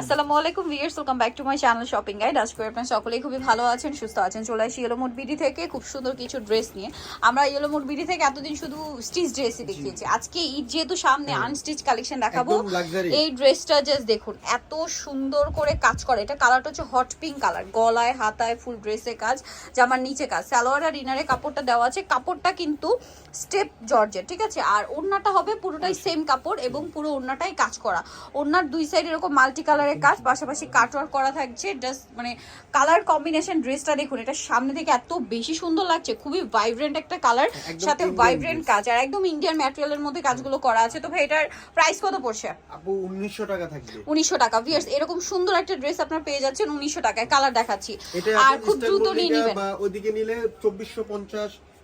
আসসালামু আলাইকুম viewers welcome back to my channel shopping guide আজকে আপনারা সকলেই খুবই ভালো আছেন সুস্থ আছেন। চলে আসি ইয়েলোমোট বিডি থেকে খুব সুন্দর কিছু ড্রেস নিয়ে। আমরা বিডি থেকে এতদিন শুধু স্টিচ ড্রেসই দেখিয়েছি। আজকে ঈদ যেহেতু সামনে আনস্টিচ কালেকশন দেখাবো। এই ড্রেসটা জাস্ট দেখুন এত সুন্দর করে কাজ করে। এটা কালারটা হচ্ছে হট পিঙ্ক কালার গলায় হাতায় ফুল ড্রেসে কাজ জামার নিচে কাজ। সালোয়ার আর ইনারে কাপড়টা দেওয়া আছে। কাপড়টা কিন্তু স্টেপ জর্জের ঠিক আছে? আর ওড়নাটা হবে পুরোটাই সেম কাপড় এবং পুরো ওড়নাটাই কাজ করা। ওড়নার দুই সাইড এরকম মাল্টি কালারের কাজ পাশাপাশি কাটওয়ার্ক করা থাকছে জাস্ট মানে কালার কম্বিনেশন ড্রেসটা দেখুন এটা সামনে থেকে এত বেশি সুন্দর লাগছে খুবই ভাইব্রেন্ট একটা কালার সাথে ভাইব্রেন্ট কাজ আর একদম ইন্ডিয়ান ম্যাটেরিয়ালের মধ্যে কাজগুলো করা আছে। তো ভাই এটার প্রাইস কত পড়ছে? আপু উনিশশো টাকা থাকবে। উনিশশো টাকা ভিয়ার্স এরকম সুন্দর একটা ড্রেস আপনার পেয়ে যাচ্ছেন উনিশশো টাকায় কালার দেখাচ্ছি। আর খুব দ্রুত নিয়ে নেবেন। ওইদিকে নিলে চব্বিশশো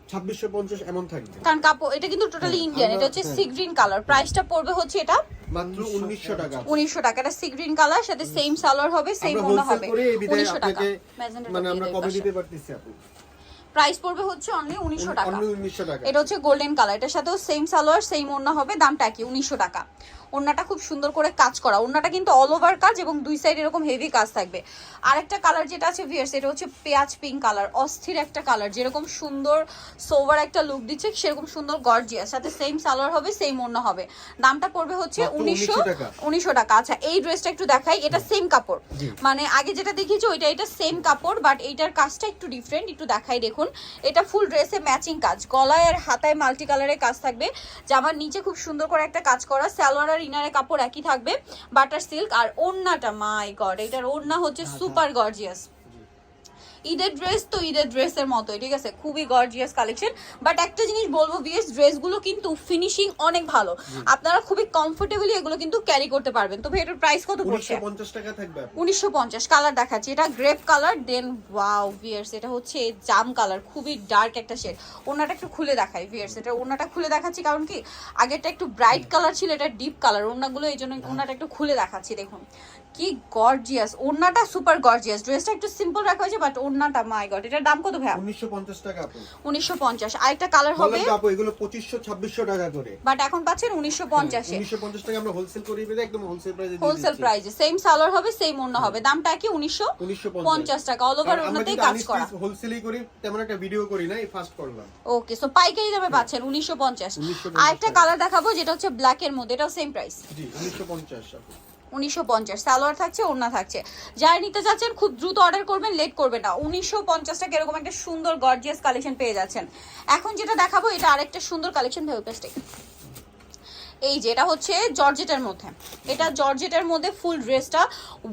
পঞ্চাশ ছাব্বিশশো পঞ্চাশ এমন থাকবে। কারণ কাপড় এটা কিন্তু টোটালি হ্যাঁ, ইন্ডিয়ান এটা হচ্ছে। সি গ্রিন কালার প্রাইসটা পড়বে হচ্ছে এটা মাত্র উনিশশো টাকা। উনিশশো টাকা। এটা সি গ্রিন কালার সাথে সেম সালোয়ার হবে সেম ওনা হবে। করে এই বিদায় উনিশশো টাকা। মানে আমরা কবে দিতে পারতেছি আপু? প্রাইস পড়বে হচ্ছে অনলি উনিশশো টাকা। এটা হচ্ছে গোল্ডেন কালার এটার সাথেও সেম সালোয়ার সেম ওড়না হবে দামটা কি উনিশশো টাকা। ওড়নাটা খুব সুন্দর করে কাজ করা। ওড়নাটা কিন্তু অল ওভার কাজ এবং দুই সাইড এরকম হেভি কাজ থাকবে। আরেকটা কালার যেটা আছে ভিয়ার্স এটা হচ্ছে পেঁয়াজ পিঙ্ক কালার অস্থির একটা কালার যেরকম সুন্দর সোভার একটা লুক দিচ্ছে সেরকম সুন্দর গর্জিয়াস সাথে সেম সালোয়ার হবে সেম ওড়না হবে। দামটা পড়বে হচ্ছে উনিশশো উনিশশো টাকা। আচ্ছা এই ড্রেসটা একটু দেখাই এটা সেম কাপড়। মানে আগে যেটা দেখিয়েছি ওইটা এটা সেম কাপড় বাট এইটার কাজটা একটু ডিফারেন্ট একটু দেখাই দেখুন। এটা ফুল ড্রেসে ম্যাচিং কাজ। গলায় আর হাতায় মাল্টি কালারের কাজ থাকবে। জামার নিচে খুব সুন্দর করে একটা কাজ করা। সালোয়ার আর ইনারে কাপড় একই থাকবে। বাটার সিল্ক আর ওড়নাটা মাই গড এটার ওড়না হচ্ছে সুপার গর্জিয়াস ঈদের ড্রেস তো ঈদের ড্রেসের মতোই ঠিক আছে? খুবই গর্জিয়াস কালেকশন বাট একটা জিনিস বলব বিএস ড্রেসগুলো কিন্তু ফিনিশিং অনেক ভালো। আপনারা খুবই কমফোর্টেবলি এগুলো কিন্তু ক্যারি করতে পারবেন। তো ভাই এটার প্রাইস কত পড়ছে? উনিশশো পঞ্চাশ টাকা থাকবে আপু উনিশশো পঞ্চাশ কালার দেখাচ্ছি। এটা grape colour then wow viewers এটা হচ্ছে জাম কালার খুবই ডার্ক একটা শেড ওনাটা একটু খুলে দেখাই ভিয়ার্স এটা ওনাটা খুলে দেখাচ্ছি কারণ কি? আগেরটা একটু ব্রাইট কালার ছিল এটা ডিপ কালার ওনাগুলো এই জন্য ওনাটা একটু খুলে দেখাচ্ছি দেখুন। কি গর্জিয়াস ওনাটা সুপার গর্জিয়াস ড্রেসটা একটু সিম্পল রাখা হয়েছে বাট ওনাটা মাই গড এটার দাম কত উনিশশো পঞ্চাশ টাকা আপু। উনিশশো পঞ্চাশ। আরেকটা কালার হবে? আপু এগুলো পঁচিশশো ছাব্বিশশো টাকা করে। বাট এখন পাচ্ছেন উনিশশো পঞ্চাশে। উনিশশো পঞ্চাশ টাকা আমরা হোলসেল করি বেঁধে একদম হোলসেল প্রাইসে হোলসেল প্রাইসে সেম সালোয়ার হবে সেম ওড়না হবে। দামটা কি? উনিশশো উনিশশো পঞ্চাশ। টাকা। অল ওভার ওনাতেই কাজ করা। হোলসেলই করি তেমন একটা ভিডিও করি না এই ফার্স্ট করলাম। ওকে সো পাইকারি দামে পাচ্ছেন উনিশশো পঞ্চাশ। 1950 আরেকটা কালার দেখাবো যেটা হচ্ছে ব্ল্যাক এর মধ্যে। এটাও সেম প্রাইস জি উনিশশো পঞ্চাশ আপু উনিশশো পঞ্চাশ। সালোয়ার থাকছে, ওড়না থাকছে। যাই নিতে চাচ্ছেন খুব দ্রুত অর্ডার করবেন লেট করবেন না। উনিশশো পঞ্চাশ টাকা এরকম একটা সুন্দর গর্জিয়াস কালেকশন পেয়ে যাচ্ছেন। এখন যেটা দেখাবো, এটা আরেকটা সুন্দর কালেকশন ভেবে পেস্টে এই যে এটা হচ্ছে জর্জেটের মধ্যে। এটা জর্জেটের মধ্যে ফুল ড্রেসটা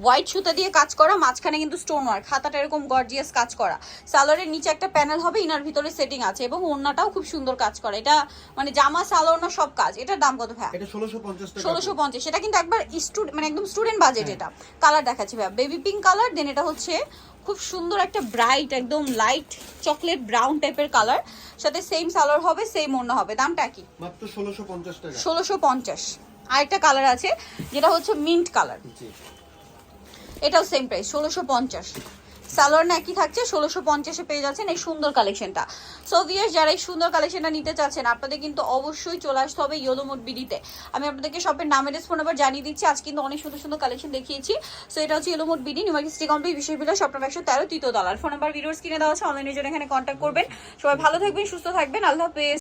হোয়াইট সুতা দিয়ে কাজ করা মাঝখানে কিন্তু স্টোন ওয়ার্ক খাতাটা এরকম গর্জিয়াস কাজ করা। সালোয়ারের নিচে একটা প্যানেল হবে ইনার ভিতরে সেটিং আছে এবং ওড়নাটাও খুব সুন্দর কাজ করা। এটা মানে জামা সালোয়ার না সব কাজ। এটার দাম কত ভাই ষোলোশো পঞ্চাশ টাকা। ষোলোশো পঞ্চাশ। সেটা কিন্তু একবার স্টুডেন্ট মানে একদম স্টুডেন্ট বাজেট এটা। কালার দেখাচ্ছি ভাইয়া। বেবি পিঙ্ক কালার দেন এটা হচ্ছে খুব সুন্দর একটা ব্রাইট একদম লাইট চকলেট ব্রাউন টাইপের কালার সাথে সেম সালোয়ার হবে সেম অন্য হবে। দামটা কি? মাত্র ষোলোশো পঞ্চাশ টাকা। ষোলোশো পঞ্চাশ। আরেকটা কালার আছে যেটা হচ্ছে মিন্ট কালার এটাও সেম প্রাইস ষোলোশো পঞ্চাশ। সালোয়ার না একই থাকছে, ষোলোশো পঞ্চাশে পেয়ে যাচ্ছেন এই সুন্দর কালেকশনটা। সো ভিয়ার্স যারা এই সুন্দর কালেকশনটা নিতে চাচ্ছেন, আপনাদের কিন্তু অবশ্যই চলে আসতে হবে ইয়েলো মোড বিডিতে আমি আপনাদেরকে শপের নামের ফোন নাম্বার জানিয়ে দিচ্ছি। আজ কিন্তু অনেক সুন্দর সুন্দর কালেকশন দেখিয়েছি। সো এটা হচ্ছে yellow mode BD new market city complete বিশেষ বিলা স্বপ্ন একশো তেরো, তৃতীয় ডলার ফোন নাম্বার ভিডিওস কিনে দেওয়া আছে অনলাইনের জন্য এখানে কন্ট্যাক্ট করবেন। সবাই ভালো থাকবেন, সুস্থ থাকবেন। আল্লাহ হাফেজ।